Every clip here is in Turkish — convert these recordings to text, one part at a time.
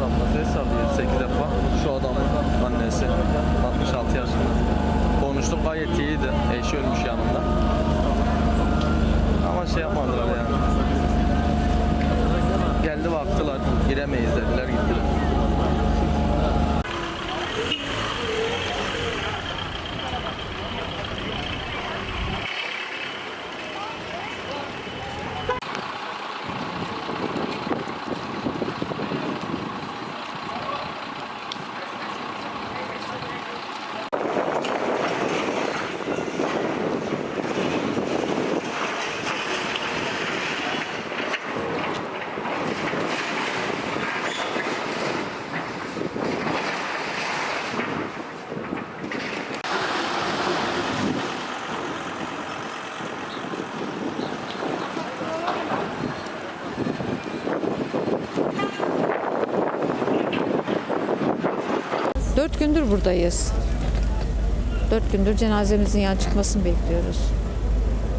tarafta ses aldı 7-8 defa. Şu adamın annesi 66 yaşında. Konuştuk gayet iyiydi. Eşi ölmüş yanında. Ama şey yapmadılar yani. Geldi baktılar giremeyiz dediler Dört gündür buradayız. Dört gündür cenazemizin yan çıkmasını bekliyoruz.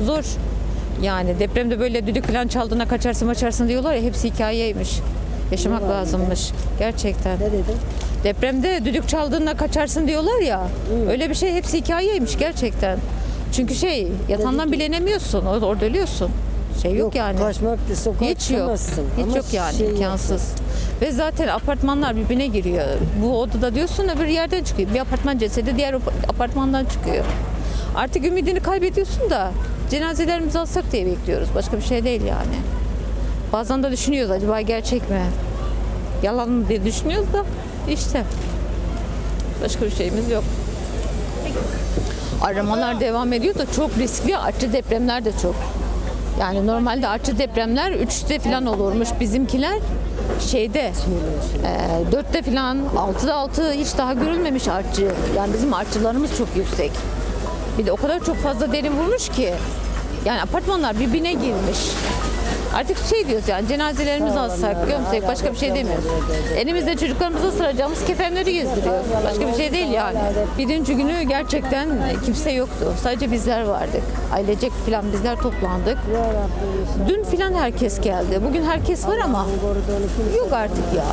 Zor. Yani depremde böyle düdük falan çaldığına kaçarsın maçarsın diyorlar ya hepsi hikayeymiş. Yaşamak lazımmış. Gerçekten. Ne dedim? Depremde düdük çaldığında kaçarsın diyorlar ya. Öyle bir şey hepsi hikayeymiş gerçekten. Çünkü şey yatandan bilenemiyorsun. Orada ölüyorsun. Şey yok, yani. Kaçmak da sokağa Hiç yok. çıkamazsın. Hiç Ama yok yani şey imkansız. Ve zaten apartmanlar birbirine giriyor. Bu odada diyorsun öbür yerden çıkıyor. Bir apartman cesedi diğer ap- apartmandan çıkıyor. Artık ümidini kaybediyorsun da cenazelerimizi alsak diye bekliyoruz. Başka bir şey değil yani. Bazen de düşünüyoruz acaba gerçek mi? Yalan mı diye düşünüyoruz da işte. Başka bir şeyimiz yok. Aramalar devam ediyor da çok riskli artçı depremler de çok. Yani normalde artçı depremler 3'te falan olurmuş. Bizimkiler şeyde e, 4'te falan 6'da 6 hiç daha görülmemiş artçı. Yani bizim artçılarımız çok yüksek. Bir de o kadar çok fazla derin vurmuş ki. Yani apartmanlar birbirine girmiş. Artık şey diyoruz yani cenazelerimizi alsak, gömsek başka bir şey demiyoruz. Elimizde çocuklarımıza sıracağımız kefenleri gezdiriyoruz. Başka bir şey değil yani. Birinci günü gerçekten kimse yoktu. Sadece bizler vardık. Ailecek falan bizler toplandık. Dün filan herkes geldi. Bugün herkes var ama yok artık ya.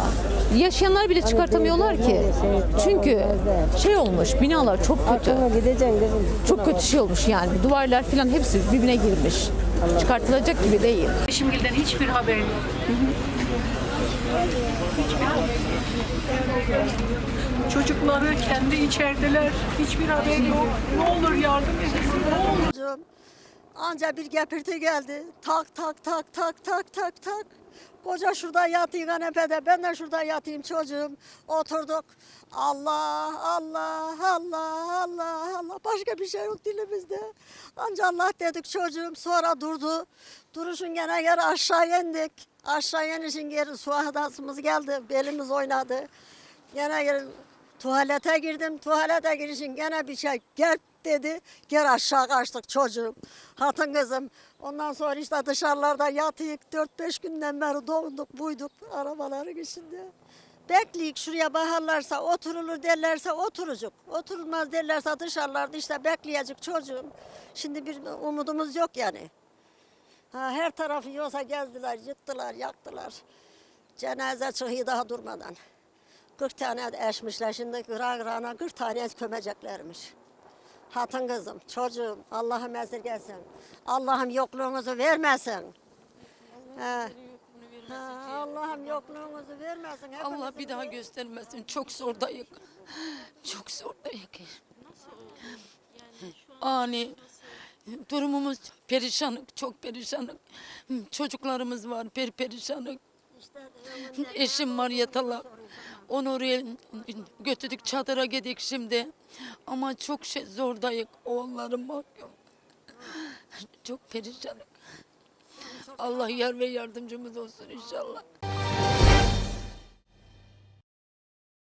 Yaşayanlar bile çıkartamıyorlar ki. Çünkü şey olmuş, binalar çok kötü. Çok kötü şey olmuş yani. Duvarlar filan hepsi birbirine girmiş. Çıkartılacak gibi değil. Eşimgilden hiçbir haber yok. Çocukları kendi içerideler. Hiçbir haber yok. Ne olur yardım edin. Ne olur. Anca bir gepirti geldi. Tak tak tak tak tak tak tak. Koca şurada yatıyor kanepede. Ben de şurada yatayım çocuğum. Oturduk. Allah Allah Allah Allah Allah. Başka bir şey yok dilimizde. Anca Allah dedik çocuğum. Sonra durdu. Duruşun gene geri aşağı indik. Aşağı inişin geri su hadasımız geldi. Belimiz oynadı. Gene geri tuvalete girdim. Tuvalete girişin gene bir şey gel dedi. Geri aşağı kaçtık çocuğum. Hatın kızım. Ondan sonra işte dışarılarda yatıyık. 4-5 günden beri doğunduk buyduk arabaların içinde. Bekleyik şuraya baharlarsa oturulur derlerse oturucuk. Oturulmaz derlerse dışarılarda işte bekleyecek çocuğum. Şimdi bir umudumuz yok yani. Ha, her tarafı yoksa gezdiler, yıktılar, yaktılar. Cenaze çıkıyor daha durmadan. 40 tane eşmişler şimdi kıra kırana 40 tane kömeceklermiş. Hatın kızım, çocuğum Allah'ım esirgesin. Allah'ım yokluğunuzu vermesin. Allah'ım yokluğunuzu vermesin. Allah Hepinizin bir daha göstermesin. Çok zordayık. Çok zordayık. Ani durumumuz perişanlık, çok perişanlık. Çocuklarımız var, per perişanlık. Eşim var yatalak. Onu oraya götürdük çadıra gidik şimdi. Ama çok şey zordayık. Oğullarım bakıyor. Çok perişanlık. Allah yar ve yardımcımız olsun inşallah.